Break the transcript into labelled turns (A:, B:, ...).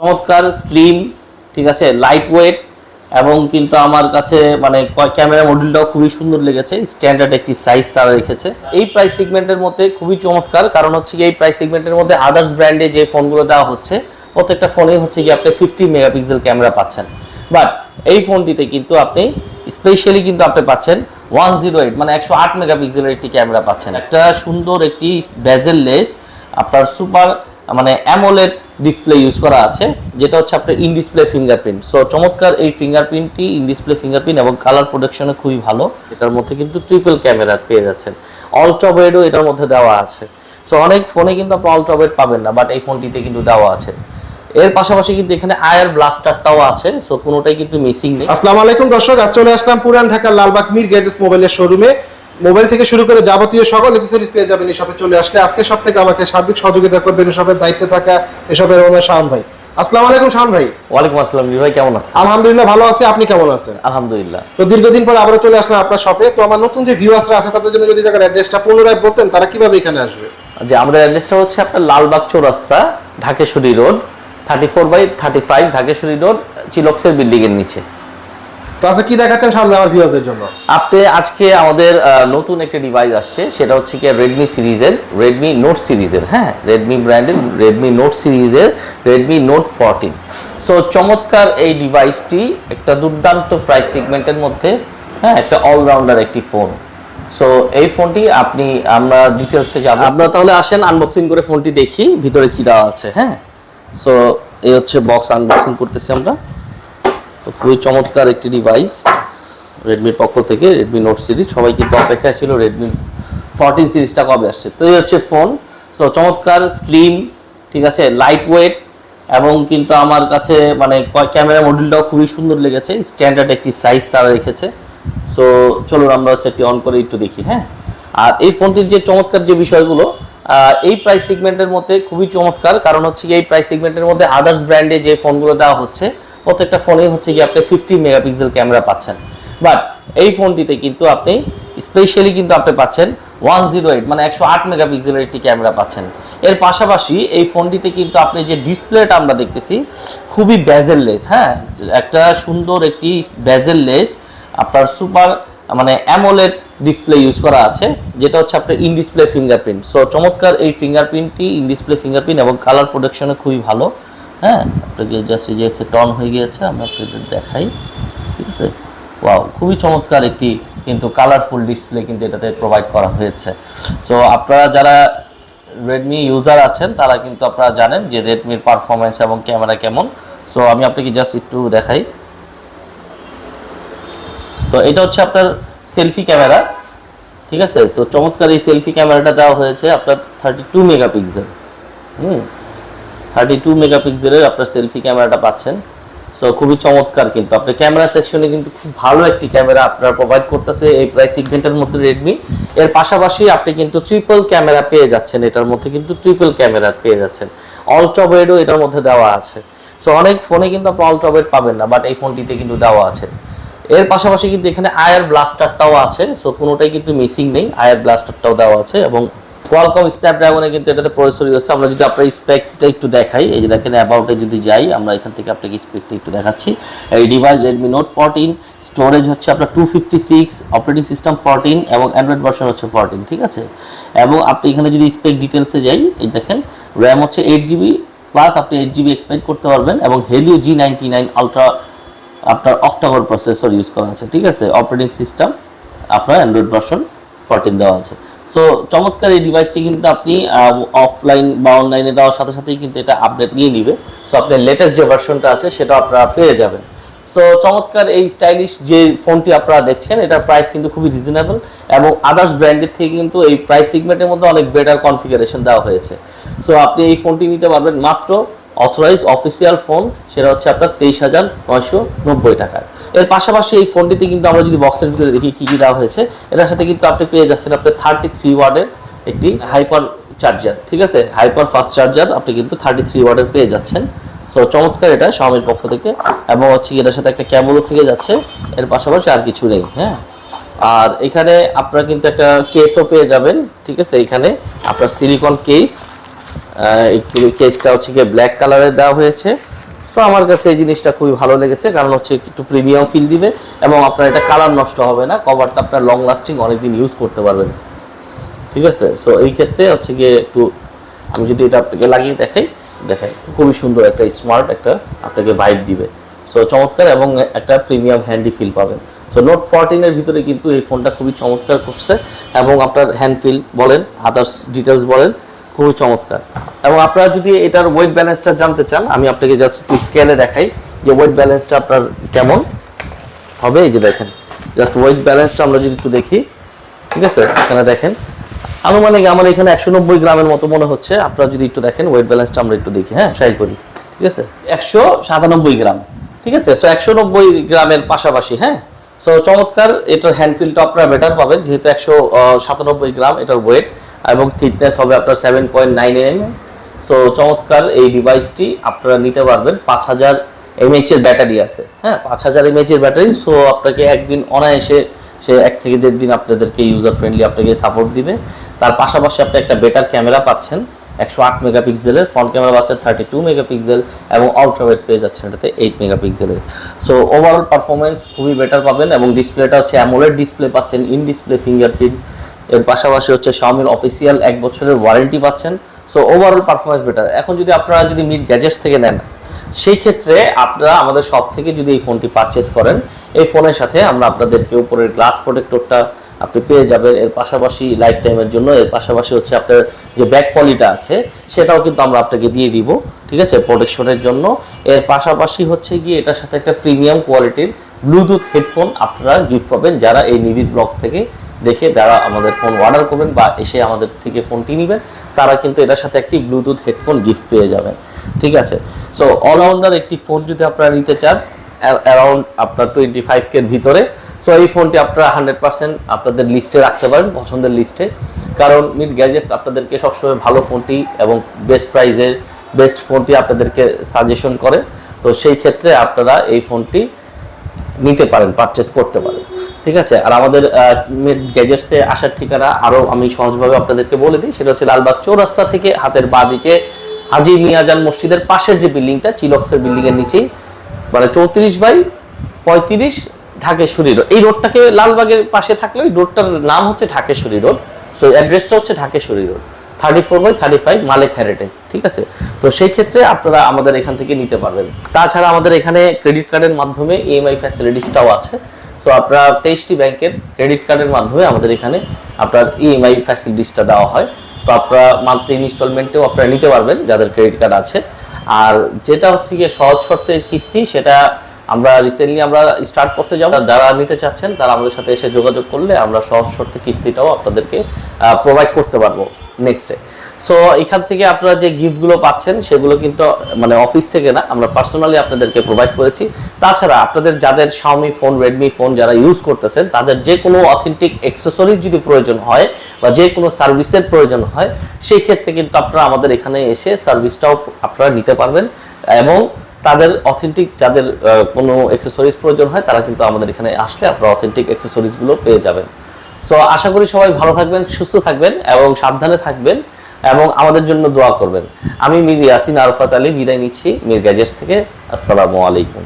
A: চমৎকার স্লিম ঠিক আছে? লাইট ওয়েট এবং কিন্তু আমার কাছে মানে ক্যামেরা মডেলটাও খুবই সুন্দর লেগেছে। স্ট্যান্ডার্ড একটি সাইজ তারা রেখেছে। এই প্রাইস সেগমেন্টের মধ্যে খুবই চমৎকার। কারণ হচ্ছে এই প্রাইস সেগমেন্টের মধ্যে আদার্স ব্র্যান্ডে যে ফোনগুলো দেওয়া হচ্ছে, প্রত্যেকটা ফোনেই হচ্ছে কি আপনি ফিফটি মেগাপিক্সেল ক্যামেরা পাচ্ছেন। বাট এই ফোনটিতে কিন্তু আপনি স্পেশালি কিন্তু আপনি পাচ্ছেন ওয়ান জিরো এইট মানে একশো আট মেগাপিক্সেলের একটি ক্যামেরা পাচ্ছেন। একটা সুন্দর একটি বেজেল লেস আপনার সুপার মানে অ্যামোলেড ডিসপ্লে ইউজ করা আছে, যেটা হচ্ছে আপনার ইন ডিসপ্লে ফিঙ্গারপ্রিন্ট সো চমৎকার এই ফিঙ্গারপ্রিন্টটি ইন ডিসপ্লে ফিঙ্গারপ্রিন্ট এবং কালার প্রোডাকশনে খুবই ভালো। এটার মধ্যে কিন্তু ট্রিপল ক্যামেরা পেয়ে যাচ্ছেন। অল্ট্রা ওয়েডও এটার মধ্যে দেওয়া আছে। সো অনেক ফোনে কিন্তু আপনি ওয়েড পাবেন না বাট এই ফোনটিতে কিন্তু দেওয়া আছে। এর পাশাপাশি কিন্তু এখানে আয়ার ব্লাস্টারটাও আছে সো কোনোটাই কিন্তু মিসিং নেই।
B: আসসালামু আলাইকুম দর্শক, আজ চলে আসলাম পুরান ঢাকার লালবাগ মির গ্যাজেটস মোবাইলের শোরুমে মোবাইল থেকে শুরু করে যাবতীয় সকল অ্যাক্সেসরিজ পেয়ে যাবেন এই শপে চলে আসলে। আজকে সব থেকে আমাকে সার্বিক সহযোগিতা করবেন এসবের দায়িত্বে থাকা এসবের ওনার শাহান ভাই। আসসালামু আলাইকুম শাহান ভাই।
A: ওয়ালাইকুম আসসালাম ভাই কেমন আছেন?
B: আলহামদুলিল্লাহ ভালো আছি আপনি কেমন আছেন?
A: আলহামদুলিল্লাহ।
B: তো দীর্ঘদিন পর আবারও চলে আসলাম আপনার শপে তো আমার নতুন যে ভিউয়ার্সরা আছে তাদের জন্য যদি জায়গার অ্যাড্রেসটা পুনরায় বলতেন তারা কীভাবে এখানে আসবে?
A: যে আমাদের অ্যাড্রেসটা হচ্ছে আপনার Lalbagh Chowrasta Dhakeshwari road thirty four by thirty five Dhakeshwari road চিলক্সের building এর নিচে।
B: তো আচ্ছা কি দেখাচ্ছেন সামনে আমার ভিউয়ার্সদের জন্য?
A: আপনি আজকে আমাদের নতুন একটা ডিভাইস আসছে সেটা হচ্ছে কি রেডমি সিরিজের রেডমি নোট সিরিজের হ্যাঁ? রেডমি ব্র্যান্ডের রেডমি নোট সিরিজের রেডমি নোট ফোরটিন সো চমৎকার এই ডিভাইসটি একটা দুর্দান্ত প্রাইস সেগমেন্টের মধ্যে হ্যাঁ? একটা অলরাউন্ডার একটি ফোন সো এই ফোনটি আপনি আমরা ডিটেলসে যাব। আপনারা তাহলে আসেন আনবক্সিং করে ফোনটি দেখি ভিতরে কি দেওয়া আছে হ্যাঁ? সো এই হচ্ছে বক্স আনবক্সিং করতেছি আমরা। তো খুবই চমৎকার একটি ডিভাইস রেডমির পক্ষ থেকে রেডমি নোট সিরিজ সবাই কিন্তু অপেক্ষায় ছিল রেডমি ফোরটিন সিরিজটা কবে আসছে। তো এই হচ্ছে ফোন তো চমৎকার স্লিম ঠিক আছে? লাইট ওয়েট এবং কিন্তু আমার কাছে মানে ক্যামেরা মডেলটাও খুবই সুন্দর লেগেছে। স্ট্যান্ডার্ড একটি সাইজ তারা রেখেছে। সো চলুন আমরা সেটি অন করে একটু দেখি হ্যাঁ? আর এই ফোনটির যে চমৎকার যে বিষয়গুলো এই প্রাইস সেগমেন্টের মধ্যে খুবই চমৎকার। কারণ হচ্ছে এই প্রাইস সেগমেন্টের মধ্যে আদার্স ব্র্যান্ডে যে ফোনগুলো দেওয়া হচ্ছে প্রত্যেকটা ফোনেই হচ্ছে কি আপনি ফিফটি মেগাপিক্সেল ক্যামেরা পাচ্ছেন। বাট এই ফোনটিতে কিন্তু আপনি স্পেশালি কিন্তু আপনি পাচ্ছেন ওয়ান জিরো এইট মানে একশো আট মেগাপিক্সেলের একটি ক্যামেরা পাচ্ছেন। এর পাশাপাশি এই ফোনটিতে কিন্তু আপনি যে ডিসপ্লেটা আমরা দেখতেছি, খুবই ব্যাজেললেস হ্যাঁ? একটা সুন্দর একটি ব্যাজেললেস আপনার সুপার মানে অ্যামোলেড ডিসপ্লে ইউজ করা আছে, যেটা হচ্ছে আপনার ইন ডিসপ্লে ফিঙ্গারপ্রিন্ট সো চমৎকার এই ফিঙ্গারপ্রিন্টটি ইন ডিসপ্লে ফিঙ্গারপ্রিন্ট এবং কালার প্রোডাকশনে খুবই ভালো। হ্যাঁ আপনাকে জাস্ট যে সেট অন হয়ে গিয়েছে আমি আপনাদের দেখাই, ঠিক আছে? ওয়াও খুবই চমৎকার একটি কিন্তু কালারফুল ডিসপ্লে কিন্তু এটাতে প্রোভাইড করা হয়েছে। সো আপনারা যারা রেডমি ইউজার আছেন, তারা কিন্তু আপনারা জানেন যে রেডমির পারফরমেন্স এবং ক্যামেরা কেমন। সো আমি আপনাকে জাস্ট একটু দেখাই। তো এটা হচ্ছে আপনার সেলফি ক্যামেরা ঠিক আছে? তো চমৎকার এই সেলফি ক্যামেরাটা দেওয়া হয়েছে আপনার thirty two megapixel hmm thirty two মেগাপিক্সেলের আপনার সেলফি ক্যামেরাটা পাচ্ছেন। সো খুবই চমৎকার কিন্তু। আপনার ক্যামেরা সেকশনে কিন্তু খুব ভালো একটি ক্যামেরা আপনার প্রোভাইড করতেছে এই প্রাইস সিগমেন্টের মধ্যে রেডমি এর পাশাপাশি আপনি কিন্তু ট্রিপল ক্যামেরা পেয়ে যাচ্ছেন। এটার মধ্যে কিন্তু ট্রিপল ক্যামেরা পেয়ে যাচ্ছেন। অল্ট্রা ওয়েডও এটার মধ্যে দেওয়া আছে। সো অনেক ফোনে কিন্তু আপনি অল্ট্রা ওয়েড পাবেন না বাট এই ফোনটিতে কিন্তু দেওয়া আছে। এর পাশাপাশি কিন্তু এখানে আয়ার ব্লাস্টারটাও আছে। সো কোনোটাই কিন্তু মিসিং নেই। আয়ার ব্লাস্টারটাও দেওয়া আছে এবং কোয়ালকম স্ন্যাপড্রাগনে কিন্তু এটাতে প্রসেসর ইউজ আমরা যদি আপনার স্পেকটা একটু দেখাই, এই যে দেখেন অ্যাবাউটে যদি যাই, আমরা এখান থেকে আপনাকে স্পেকটা একটু দেখাচ্ছি। এই device Redmi note fourteen storage হচ্ছে আপনার two fifty six operating system fourteen এবং অ্যান্ড্রয়েড ভার্সন হচ্ছে ফোরটিন ঠিক আছে? এবং আপনি এখানে যদি স্পেক ডিটেলসে যাই, এই দেখেন র্যাম হচ্ছে এইট জিবি প্লাস আপনি এইট জিবি এক্সপেক্ট করতে পারবেন এবং Helio G ninety nine ultra আপনার অক্টোবর প্রসেসর ইউজ করা আছে, ঠিক আছে? অপারেটিং সিস্টেম আপনার অ্যান্ড্রয়েড ভার্সন ফোরটিন দেওয়া আছে। সো চমৎকার এই ডিভাইসটি কিন্তু আপনি অফলাইন বা অনলাইনে দেওয়ার সাথে সাথেই কিন্তু এটা আপডেট নিয়ে নিবে। সো আপনার লেটেস্ট যে ভার্সনটা আছে সেটা আপনারা পেয়ে যাবেন। সো চমৎকার এই স্টাইলিশ যে ফোনটি আপনারা দেখছেন, এটার প্রাইস কিন্তু খুবই রিজনেবল এবং আদার্স ব্র্যান্ডের থেকে কিন্তু এই প্রাইস সিগমেন্টের মধ্যে অনেক বেটার কনফিগারেশন দেওয়া হয়েছে। সো আপনি এই ফোনটি নিতে পারবেন মাত্র অথরাইজ অফিসিয়াল ফোন, সেটা হচ্ছে আপনার তেইশ হাজার নয়শো নব্বই টাকার। এর পাশাপাশি এই ফোনটিতে কিন্তু আমরা যদি বক্সের ভিতরে দেখি কী কী দেওয়া হয়েছে, এটার সাথে কিন্তু আপনি পেয়ে যাচ্ছেন আপনার থার্টি থ্রি ওয়ার্ডের একটি হাইপার চার্জার ঠিক আছে? হাইপার ফাস্ট চার্জার আপনি কিন্তু থার্টি থ্রি ওয়ার্ডের পেয়ে যাচ্ছেন। সো চমৎকার এটা স্বামীর পক্ষ থেকে। এবং হচ্ছে এটার সাথে একটা ক্যাবলও থেকে যাচ্ছে, এর পাশাপাশি আর কিছু নেই হ্যাঁ? আর এখানে আপনারা কিন্তু একটা কেসও পেয়ে যাবেন, ঠিক আছে? এখানে আপনার সিলিকন কেস কেসটা হচ্ছে গিয়ে ব্ল্যাক কালারের দেওয়া হয়েছে। সো আমার কাছে এই জিনিসটা খুবই ভালো লেগেছে, কারণ হচ্ছে একটু প্রিমিয়াম ফিল দিবে এবং আপনার এটা কালার নষ্ট হবে না কভারটা আপনার লং লাস্টিং অনেকদিন ইউজ করতে পারবেন। ঠিক আছে? সো এই ক্ষেত্রে হচ্ছে গিয়ে একটু আমি যদি এটা আপনাকে লাগিয়ে দেখাই দেখাই। খুবই সুন্দর একটা স্মার্ট একটা আপনাকে ভাইব দিবে। সো চমৎকার এবং একটা প্রিমিয়াম হ্যান্ডি ফিল পাবেন। সো নোট ফোরটিনের ভিতরে কিন্তু এই ফোনটা খুবই চমৎকার করছে এবং আপনার হ্যান্ড ফিল বলেন আদার্স ডিটেলস বলেন খুবই চমৎকার। এবং আপনারা যদি এটার ওয়েট ব্যালেন্সটা জানতে চান, আমি আপনাকে জাস্ট একটু স্কেলে দেখাই যে ওয়েট ব্যালেন্সটা আপনার কেমন হবে। এই যে দেখেন জাস্ট ওয়েট ব্যালেন্সটা আমরা যদি একটু দেখি, ঠিক আছে? এখানে দেখেন, আনুমানিক আমার এখানে একশো নব্বই গ্রামের মতো মনে হচ্ছে। আপনারা যদি একটু দেখেন ওয়েট ব্যালেন্সটা আমরা একটু দেখি হ্যাঁ? ট্রাই করি, ঠিক আছে? একশো সাতানব্বই গ্রাম, ঠিক আছে? সো একশো নব্বই গ্রামের পাশাপাশি হ্যাঁ? সো চমৎকার, এটার হ্যান্ডফিলটা আপনারা বেটার পাবেন, যেহেতু একশো সাতানব্বই গ্রাম এটার ওয়েট এবং থিকনেস হবে আপনার seven point nine M so চমৎকার এই ডিভাইসটি আপনারা নিতে পারবেন। পাঁচ হাজার এমএইচ এর ব্যাটারি আছে। হ্যাঁ পাঁচ হাজার এমএইচ এর ব্যাটারি সো আপনাকে একদিন অনায়াসে সে এক থেকে দেড় দিন আপনাদেরকে ইউজার ফ্রেন্ডলি আপনাকে সাপোর্ট দিবে। তার পাশাপাশি আপনি একটা বেটার ক্যামেরা পাচ্ছেন। একশো আট মেগাপিক্সেলের ফ্রন্ট ক্যামেরা পাচ্ছেন থার্টি টু মেগাপিক্সেল এবং আলট্রাওয়েট পেয়ে যাচ্ছেন এটাতে এইট মেগাপিক্সেলের সো ওভারঅল পারফরমেন্স খুবই বেটার পাবেন এবং ডিসপ্লেটা হচ্ছে অ্যামোলেড ডিসপ্লে পাচ্ছেন ইন ডিসপ্লে ফিঙ্গারপ্রিন্ট এর পাশাপাশি হচ্ছে শাওমির অফিসিয়াল এক বছরের ওয়ারেন্টি পাচ্ছেন। সো ওভারঅল পারফরমেন্স বেটার এখন যদি আপনারা যদি মিড গ্যাজেটস থেকে নেন, সেই ক্ষেত্রে আপনারা আমাদের শপ থেকে যদি এই ফোনটি পারচেস করেন, এই ফোনের সাথে আমরা আপনাদেরকে উপরের গ্লাস প্রোটেক্টরটা আপনি পেয়ে যাবেন। এর পাশাপাশি লাইফ টাইমের জন্য, এর পাশাপাশি হচ্ছে আপনার যে ব্যাক পলিটা আছে, সেটাও কিন্তু আমরা আপনাকে দিয়ে দিব, ঠিক আছে? প্রোটেকশনের জন্য। এর পাশাপাশি হচ্ছে গিয়ে এটার সাথে একটা প্রিমিয়াম কোয়ালিটির ব্লুটুথ হেডফোন আপনারা গিফট পাবেন যারা এই নিবিড় ব্লগস থেকে দেখে যারা আমাদের ফোন অর্ডার করবেন বা এসে আমাদের থেকে ফোনটি নেবেন, তারা কিন্তু এটার সাথে একটি ব্লুটুথ হেডফোন গিফট পেয়ে যাবেন। ঠিক আছে? সো অলরাউন্ডার একটি ফোন যদি আপনারা নিতে চান অ্যারাউন্ড আপনার টোয়েন্টি ফাইভ কের ভিতরে সো এই ফোনটি আপনারা হান্ড্রেড পার্সেন্ট আপনাদের লিস্টে রাখতে পারেন, পছন্দের লিস্টে কারণ মিড গ্যাজেস্ট আপনাদেরকে সবসময় ভালো ফোনটি এবং বেস্ট প্রাইজের বেস্ট ফোনটি আপনাদেরকে সাজেশন করে। তো সেই ক্ষেত্রে আপনারা এই ফোনটি নিতে পারেন পারচেস করতে পারেন। ঠিক আছে? আর আমাদের গ্যাজেটসে আসার ঠিকানা আরও আমি সহজভাবে আপনাদেরকে বলে দিই, সেটা হচ্ছে লালবাগ চৌরাস্তা থেকে হাতের বাঁ দিকে হাজি মিয়াজান মসজিদের পাশের যে বিল্ডিংটা, চিলক্সের বিল্ডিং এর নিচেই মানে চৌত্রিশ বাই পঁয়ত্রিশ ঢাকেশ্বরী রোড। এই রোডটাকে লালবাগের পাশে থাকলে ওই রোডটার নাম হচ্ছে ঢাকেশ্বরী রোড। সো অ্যাড্রেসটা হচ্ছে Dhakeshwari road. Thirty four by thirty five Malek heritage ঠিক আছে? তো সেই ক্ষেত্রে আপনারা আমাদের এখান থেকে নিতে পারবেন। তাছাড়া আমাদের এখানে ক্রেডিট কার্ডের মাধ্যমে ইএমআই ফ্যাসিলিটিসটাও আছে। সো আপনার তেইশটি ব্যাংকের ক্রেডিট কার্ডের মাধ্যমে আমাদের এখানে আপনার ইএমআই ফ্যাসিলিটিসটা দেওয়া হয়। তো আপনারা মান্থলি ইনস্টলমেন্টেও আপনারা নিতে পারবেন যাদের ক্রেডিট কার্ড আছে। আর যেটা হচ্ছে গিয়ে সহজ শর্তের কিস্তি, সেটা আমরা রিসেন্টলি আমরা স্টার্ট করতে যাব। যারা নিতে চাচ্ছেন, তারা আমাদের সাথে এসে যোগাযোগ করলে আমরা সহজ শর্তে কিস্তিটাও আপনাদেরকে প্রোভাইড করতে পারব। নেক্সটে সো এখান থেকে আপনারা যে গিফটগুলো পাচ্ছেন, সেগুলো কিন্তু মানে অফিস থেকে না, আমরা পার্সোনালি আপনাদেরকে প্রোভাইড করেছি। তাছাড়া আপনাদের যাদের শাওমি ফোন রেডমি ফোন যারা ইউজ করতেছেন, তাদের যে কোনো অথেন্টিক অ্যাক্সেসরিজ যদি প্রয়োজন হয়, বা যে কোনো সার্ভিসের প্রয়োজন হয়, সেই ক্ষেত্রে কিন্তু আপনারা আমাদের এখানে এসে সার্ভিসটাও আপনারা নিতে পারবেন। এবং তাদের অথেন্টিক যাদের কোনো অ্যাক্সেসরিজ প্রয়োজন হয়, তারা কিন্তু আমাদের এখানে আসলে আপনারা অথেন্টিক অ্যাক্সেসরিজগুলো পেয়ে যাবেন। সো আশা করি সবাই ভালো থাকবেন, সুস্থ থাকবেন এবং সাবধানে থাকবেন এবং আমাদের জন্য দোয়া করবেন। আমি মির ইয়াসিন আরফাত আলী, বিদায় নিচ্ছি মির গ্যাজেটস থেকে। আসসালামু আলাইকুম।